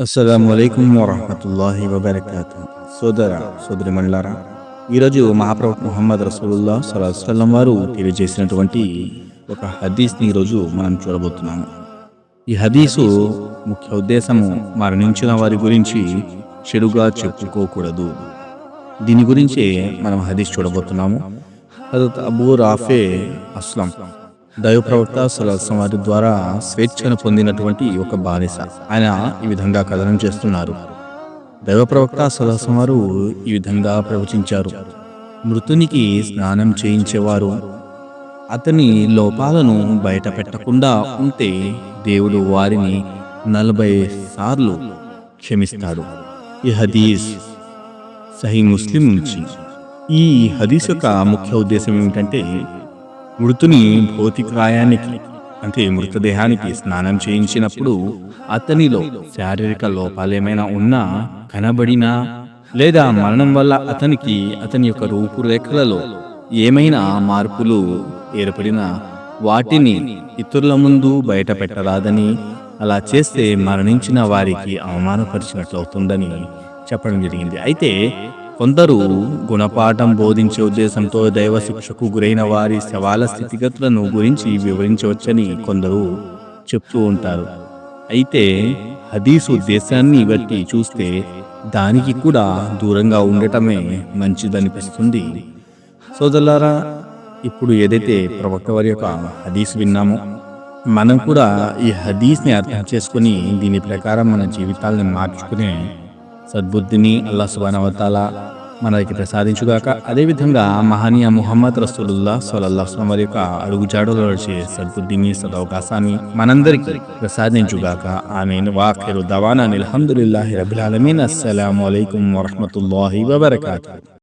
అస్సలం అయికం వరహమతుల్లాహి వబర్కాతు సోదర సోదరి మండలారా ఈరోజు మహాప్రభు ముహమ్మద్ రసూలుల్లా సల్లాహం వారు తెలియజేసినటువంటి ఒక హదీస్ని ఈరోజు మనం చూడబోతున్నాము. ఈ హదీసు ముఖ్య ఉద్దేశము మరణించిన వారి గురించి చెడుగా చెప్పుకోకూడదు. దీని గురించే మనం హదీస్ చూడబోతున్నాము. హజరత్ అబూ రాఫే అస్లం దైవ ప్రవక్త సలహం వారి ద్వారా స్వేచ్ఛను పొందినటువంటి ఒక బానిస. ఆయన ఈ విధంగా కథనం చేస్తున్నారు. దైవ ప్రవక్త సలహం వారు ఈ విధంగా ప్రవచించారు. మృతునికి స్నానం చేయించేవారు. అతని లోపాలను బయట పెట్టకుండా ఉంటే దేవుడు వారిని నలభై సార్లు క్షమిస్తాడు. ఈ హదీస్ సహీ ముస్లిం నుంచి. ఈ హదీస్ యొక్క ముఖ్య ఉద్దేశం ఏమిటంటే మృతుని భౌతికాయానికి అంటే మృతదేహానికి స్నానం చేయించినప్పుడు అతనిలో శారీరక లోపాలేమైనా ఉన్నా కనబడినా లేదా మరణం వల్ల అతనికి అతని యొక్క రూపురేఖలలో ఏమైనా మార్పులు ఏర్పడినా వాటిని ఇతరుల ముందు బయట పెట్టరాదని అలా చేస్తే మరణించిన వారికి అవమానపరిచినట్లు అవుతుందని చెప్పడం జరిగింది. అయితే కొందరు గుణపాఠం బోధించే ఉద్దేశంతో దైవ శిక్షకు గురైన వారి శవాల స్థితిగతులను గురించి వివరించవచ్చని కొందరు చెప్తూ ఉంటారు. అయితే హదీస్ ఉద్దేశాన్ని బట్టి చూస్తే దానికి కూడా దూరంగా ఉండటమే మంచిదనిపిస్తుంది. సోదరులారా ఇప్పుడు ఏదైతే ప్రవక్త వారి యొక్క హదీస్ విన్నామో మనం కూడా ఈ హదీస్ని అర్థం చేసుకుని దీని ప్రకారం మన జీవితాలను మార్చుకునే సద్బుద్ధిని అల్లా సుబానవతాల మనకి ప్రసాదించుగాక అదేవిధంగా మహనీయ ముహమ్మద్ రసూలుల్లా సొలల్లాహం వారి యొక్క అడుగుజాడులో నడిచే సద్బుద్ధిని సదవకాశాన్ని మనందరికీ ప్రసాదించుగాక ఆమె వాఖిరు దవానా అల్హమ్దులిల్లాహి రబిల్ ఆలమీన్. అస్సలాము అలైకుం వరహమతుల్లాహి వబర్కాతూ.